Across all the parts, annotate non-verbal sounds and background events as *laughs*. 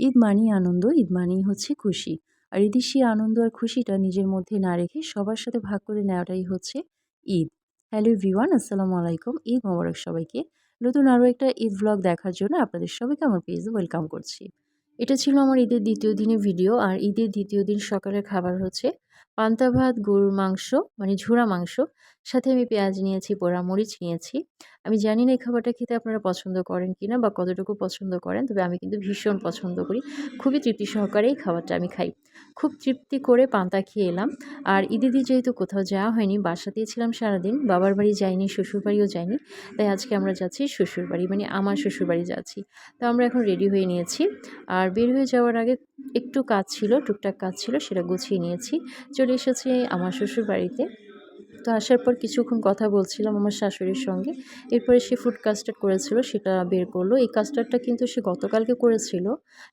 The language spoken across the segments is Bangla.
ঈদ মানেই আনন্দ, ঈদ মানেই হচ্ছে খুশি। আর ঈদের সেই আনন্দ আর খুশিটা নিজের মধ্যে না রেখে সবার সাথে ভাগ করে নেওয়াটাই হচ্ছে ঈদ। হ্যালো ভিওয়ান আসসালামু আলাইকুম। ঈদ মোবারক সবাইকে। নতুন আরও একটা ঈদ ব্লগ দেখার জন্য আপনাদের সবাইকে আমার পেজে ওয়েলকাম করছি। এটা ছিল আমার ঈদের দ্বিতীয় দিনের ভিডিও আর ঈদের দ্বিতীয় দিন সকালের খাবার হচ্ছে পান্তা ভাত, গরুর মাংস মানে ঝুরা মাংস, সাথে আমি পেঁয়াজ নিয়েছি পোড়া মরিচ নিয়েছি। আমি জানি না এই খাবারটা খেতে আপনারা পছন্দ করেন কি না বা কতটুকু পছন্দ করেন, তবে আমি কিন্তু ভীষণ পছন্দ করি। খুবই তৃপ্তি সহকারে এই খাবারটা আমি খাই। খুব তৃপ্তি করে পান্তা খেয়ে এলাম। আর ঈদে দিয়ে যেহেতু কোথাও যাওয়া হয়নি, বাসাতেই ছিলাম সারাদিন, বাবার বাড়ি যাইনি শ্বশুর বাড়িও যাইনি, তাই আজকে আমরা যাচ্ছি শ্বশুর বাড়ি মানে আমার শ্বশুর বাড়ি যাচ্ছি। তো আমরা এখন রেডি হয়ে নিয়েছি। আর বের হয়ে যাওয়ার আগে একটু কাজ ছিল, টুকটাক কাজ ছিল, সেটা গুছিয়ে নিয়েছি। চলে এসেছি আমার শ্বশুর বাড়িতে তো আসার পর কিছুক্ষণ কথা বলছিলাম আমার শাশুড়ির সঙ্গে। এরপরে সে ফুড কাস্টার্ড করেছিল, সেটা বের করল। এই কাস্টার্ডটা কিন্তু সে গতকালকে করেছিল।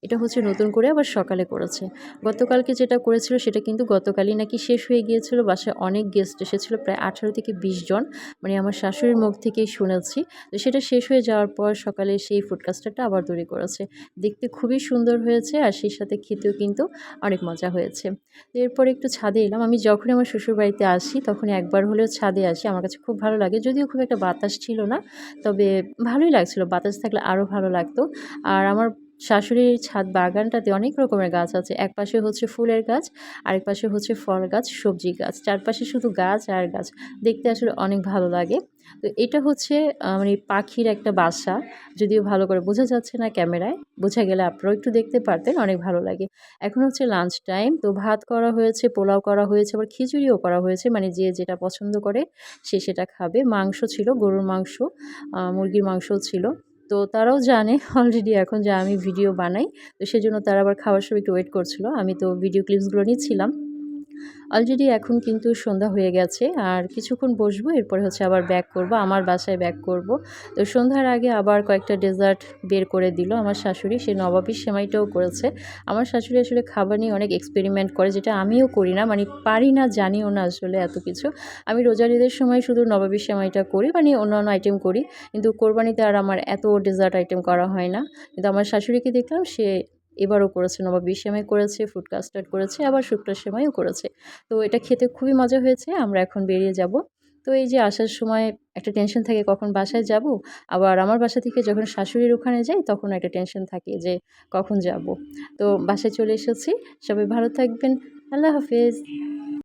এটা হচ্ছে নতুন করে আবার সকালে করেছে। গতকালকে যেটা করেছিল, সেটা কিন্তু গতকালই নাকি শেষ হয়ে গিয়েছিল। বাসায় অনেক গেস্ট এসেছিল, প্রায় আঠারো থেকে বিশ জন। মানে আমার শাশুড়ির মুখ থেকেই শুনেছি। তো সেটা শেষ হয়ে যাওয়ার পর সকালে সেই ফুড কাস্টার্ডটা আবার তৈরি করেছে। দেখতে খুবই সুন্দর হয়েছে আর সেই সাথে খেতেও কিন্তু অনেক মজা হয়েছে। এরপর একটু ছাদে এলাম। আমি যখনই আমার শ্বশুর বাড়িতে আসি তখন একবার একবার হলেও ছাদে আসি, আমার কাছে খুব ভালো লাগে। যদিও খুব একটা বাতাস ছিল না, তবে ভালোই লাগছিল। বাতাস থাকলে আরও ভালো লাগতো। আর আমার শাশুড়ির ছাদ বাগানটাতে অনেক রকমের গাছ আছে। এক পাশে হচ্ছে ফুলের গাছ, আরেক পাশে হচ্ছে ফল গাছ, সবজি গাছ। চারপাশে শুধু গাছ আর গাছ। দেখতে আসলে অনেক ভালো লাগে। তো এটা হচ্ছে মানে পাখির একটা বাসা। যদিও ভালো করে বোঝা যাচ্ছে না ক্যামেরায়। বোঝা গেলে আপনারাও একটু দেখতে পারতেন, অনেক ভালো লাগে। এখন হচ্ছে লাঞ্চ টাইম তো ভাত করা হয়েছে, পোলাও করা হয়েছে, আবার খিচুড়িও করা হয়েছে। মানে যে যেটা পছন্দ করে, সে সেটা খাবে। মাংস ছিল, গরুর মাংস মুরগির মাংসও ছিল। তো তারাও জানে *laughs* অলরেডি এখন যে আমি ভিডিও বানাই, তো সেজন্য তারা আবার খাওয়ার সময় একটু ওয়েট করছিল। আমি তো ভিডিও ক্লিপসগুলো নিচ্ছিলাম। অলরেডি এখন কিন্তু সন্ধ্যা হয়ে গেছে, আর কিছুক্ষণ বসবো, এরপরে হচ্ছে আবার ব্যাক করব, আমার বাসায় ব্যাক করব। তো সন্ধ্যার আগে আবার কয়েকটা ডেজার্ট বের করে দিল আমার শাশুড়ি, সে নবাবী সেমাইটাও করেছে। আমার শাশুড়ি আসলে খাবার নিয়ে অনেক এক্সপেরিমেন্ট করে, যেটা আমিও করি না মানে পারি না, জানিও না আসলে এত কিছু। আমি রোজার ঈদের সময় শুধু নবাবী সেমাইটা করি মানে অন্যান্য আইটেম করি, কিন্তু কোরবানিতে আর আমার এত ডেজার্ট আইটেম করা হয় না। কিন্তু আমার শাশুড়িকে দেখলাম সে এবারও করেছে, নবাব সেমাই করেছে ফুড কাস্টার্ড করেছে, আবার শুক্তো সেমাইও করেছে। তো এটা খেতে খুবই মজা হয়েছে, আমরা এখন বেরিয়ে যাব। তো এই যে আসার সময় একটা টেনশন থাকে কখন বাসায় যাব, আবার আমার বাসা থেকে যখন শাশুড়ির ওখানে যাই তখন একটা টেনশন থাকে যে কখন যাব। তো বাসায় চলে এসেছি, সবাই ভালো থাকবেন, আল্লাহ হাফেজ।